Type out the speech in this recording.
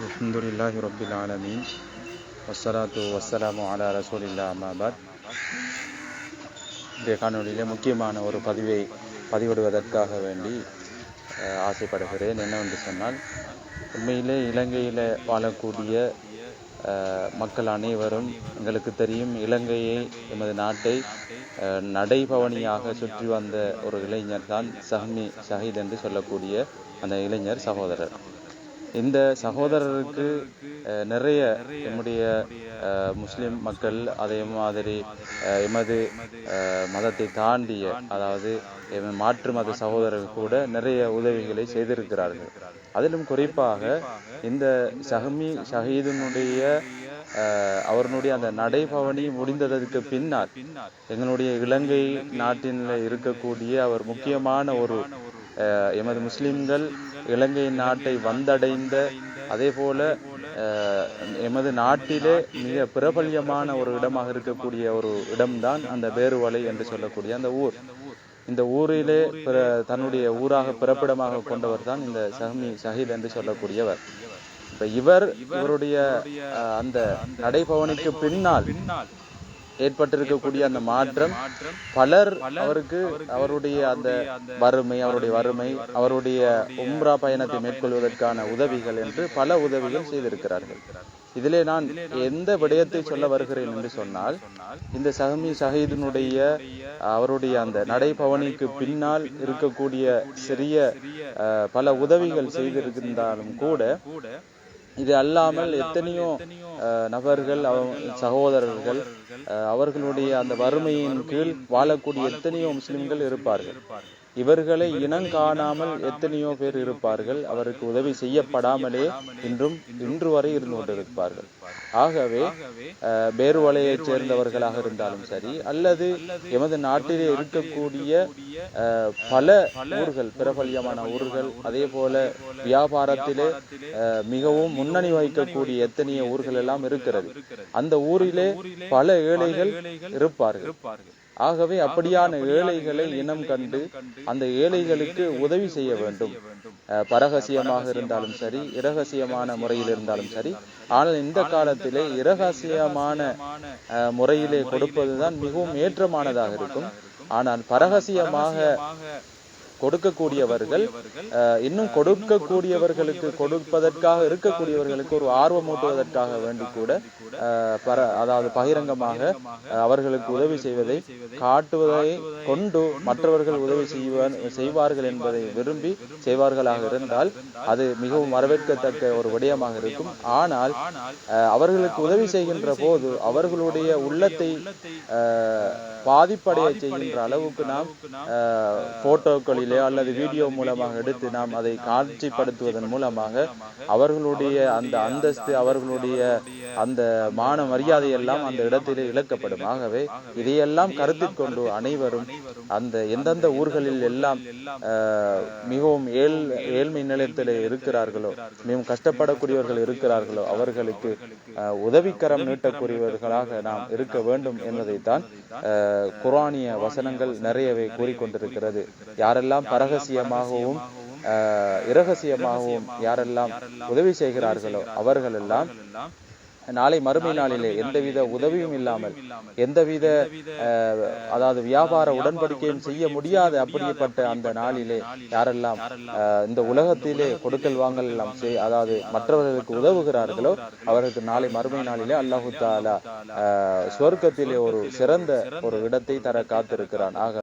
আলহামদুলিল্লাহ রবিল আলমিন வசலாத்து வசலாமு அலா ரசூலில்லா அம்மாபாத் இன்றைய காணொலியில் முக்கியமான ஒரு பதிவை பதிவிடுவதற்காக வேண்டி ஆசைப்படுகிறேன். என்னவென்று சொன்னால் உண்மையிலே இலங்கையில் வாழக்கூடிய மக்கள் அனைவரும் எங்களுக்கு தெரியும் இலங்கையை எமது நாட்டை நடைபவனியாக சுற்றி வந்த ஒரு இளைஞர் தான் சஹ்மி ஷஹீத் என்று சொல்லக்கூடிய அந்த இளைஞர் சகோதரர். இந்த சகோதரருக்கு நிறைய நம்முடைய முஸ்லீம் மக்கள் அதே மாதிரி எமது மதத்தை தாண்டிய அதாவது மாற்று மத சகோதரர்கள் கூட நிறைய உதவிகளை செய்திருக்கிறார்கள். அதிலும் குறிப்பாக இந்த சஹமி ஷஹீதனுடைய அவருடைய அந்த நடைபவனி முடிந்ததற்கு பின்னால் எங்களுடைய இலங்கை நாட்டில் இருக்கக்கூடிய அவர் முக்கியமான ஒரு எமது முஸ்லிம்கள் இலங்கை நாட்டை வந்தடைந்த அதே போல எமது நாட்டிலே மிக பிரபல்யமான ஒரு இடமாக இருக்கக்கூடிய ஒரு இடம்தான் அந்த பேருவலை என்று சொல்லக்கூடிய அந்த ஊர். இந்த ஊரிலே பிற தன்னுடைய ஊராக பிறப்பிடமாக கொண்டவர் தான் இந்த சஹமி ஷஹீத் என்று சொல்லக்கூடியவர். இப்ப இவர் இவருடைய அந்த நடைபவனுக்கு பின்னால் ஏற்பட்டிருக்கக்கூடிய அந்த மாற்றம் பலர் அவருக்கு அவருடைய அந்த வறுமை அவருடைய வறுமை அவருடைய உம்ரா பயணத்தை மேற்கொள்வதற்கான உதவிகள் என்று பல உதவிகள் செய்திருக்கிறார்கள். இதிலே நான் எந்த விடயத்தை சொல்ல வருகிறேன் என்று சொன்னால் இந்த சஹமி ஷஹீதினுடைய அவருடைய அந்த நடைபவனிக்கு பின்னால் இருக்கக்கூடிய சிறிய பல உதவிகள் செய்திருந்தாலும் கூட இது அல்லாமல் எத்தனையோ நபர்கள் அவ- சகோதரர்கள் அவர்களுடைய அந்த வறுமையின் கீழ் வாழக்கூடிய எத்தனையோ முஸ்லிம்கள் இருப்பார்கள். இவர்களை இனங்காணாமல் எத்தனையோ பேர் இருப்பார்கள். அவருக்கு உதவி செய்யப்படாமலே இன்றும் இன்று வரை இருந்து கொண்டிருப்பார்கள். ஆகவே அஹ், பேருவலையைச் சேர்ந்தவர்களாக இருந்தாலும் சரி அல்லது எமது நாட்டிலே இருக்கக்கூடிய பல ஊர்கள் பிரபல்யமான ஊர்கள் அதே போல வியாபாரத்திலே மிகவும் முன்னணி வகிக்கக்கூடிய எத்தனையோ ஊர்கள் எல்லாம் இருக்கிறது. அந்த ஊரிலே பல ஏழைகள் இருப்பார்கள். ஆகவே அப்படியான ஏழைகளை இனம் கண்டு அந்த ஏழைகளுக்கு உதவி செய்ய வேண்டும். பரகசியமாக இருந்தாலும் சரி இரகசியமான முறையில் இருந்தாலும் சரி. ஆனால் இந்த காலத்திலே இரகசியமான முறையிலே கொடுப்பதுதான் மிகவும் ஏற்றமானதாக இருக்கும். ஆனால் பரகசியமாக கொடுக்கக்கூடியவர்கள் இன்னும் கொடுக்கக்கூடியவர்களுக்கு கொடுப்பதற்காக இருக்கக்கூடியவர்களுக்கு ஒரு ஆர்வமூட்டுவதற்காக வேண்டி கூட பர அதாவது பகிரங்கமாக அவர்களுக்கு உதவி செய்வதை காட்டுவதை கொண்டு மற்றவர்கள் உதவி செய்வார் செய்வார்கள் என்பதை விரும்பி செய்வார்களாக இருந்தால் அது மிகவும் வரவேற்கத்தக்க ஒரு விடயமாக இருக்கும். ஆனால் அவர்களுக்கு உதவி செய்கின்ற போது அவர்களுடைய உள்ளத்தை பாதிப்படைய செய்கின்ற அளவுக்கு நாம் போட்டோக்களில் போட்டோக்களிலே அல்லது வீடியோ மூலமாக எடுத்து நாம் அதை காட்சிப்படுத்துவதன் மூலமாக அவர்களுடைய அந்த அந்தஸ்து அவர்களுடைய அந்த மான மரியாதை எல்லாம் அந்த இடத்திலே இழக்கப்படும். ஆகவே இதையெல்லாம் கருத்தில் கொண்டு அனைவரும் அந்த எந்தெந்த ஊர்களில் எல்லாம் மிகவும் ஏழ் ஏழ்மை நிலையத்தில் இருக்கிறார்களோ மிகவும் கஷ்டப்படக்கூடியவர்கள் இருக்கிறார்களோ அவர்களுக்கு உதவிக்கரம் நீட்டக்கூடியவர்களாக நாம் இருக்க வேண்டும் என்பதைத்தான் குரானிய வசனங்கள் நிறையவே கூறிக்கொண்டிருக்கிறது. யாரெல்லாம் பரகசியமாகவும் அஹ், இரகசியமாகவும் யாரெல்லாம் உதவி செய்கிறார்களோ அவர்கள் எல்லாம் நாளை மறுமை நாளிலே எந்தவித உதவியும் இல்லாமல் எந்தவித அதாவது வியாபார உடன்படிக்கையும் செய்ய முடியாத அப்படிப்பட்ட அந்த நாளிலே யாரெல்லாம் இந்த உலகத்திலே கொடுக்கல் வாங்கல் எல்லாம் செய் அதாவது மற்றவர்களுக்கு உதவுகிறார்களோ அவர்களுக்கு நாளை மறுமை நாளிலே அல்லாஹு தாலா அஹ், சுவர்க்கத்திலே ஒரு சிறந்த ஒரு இடத்தை தர காத்திருக்கிறான். ஆக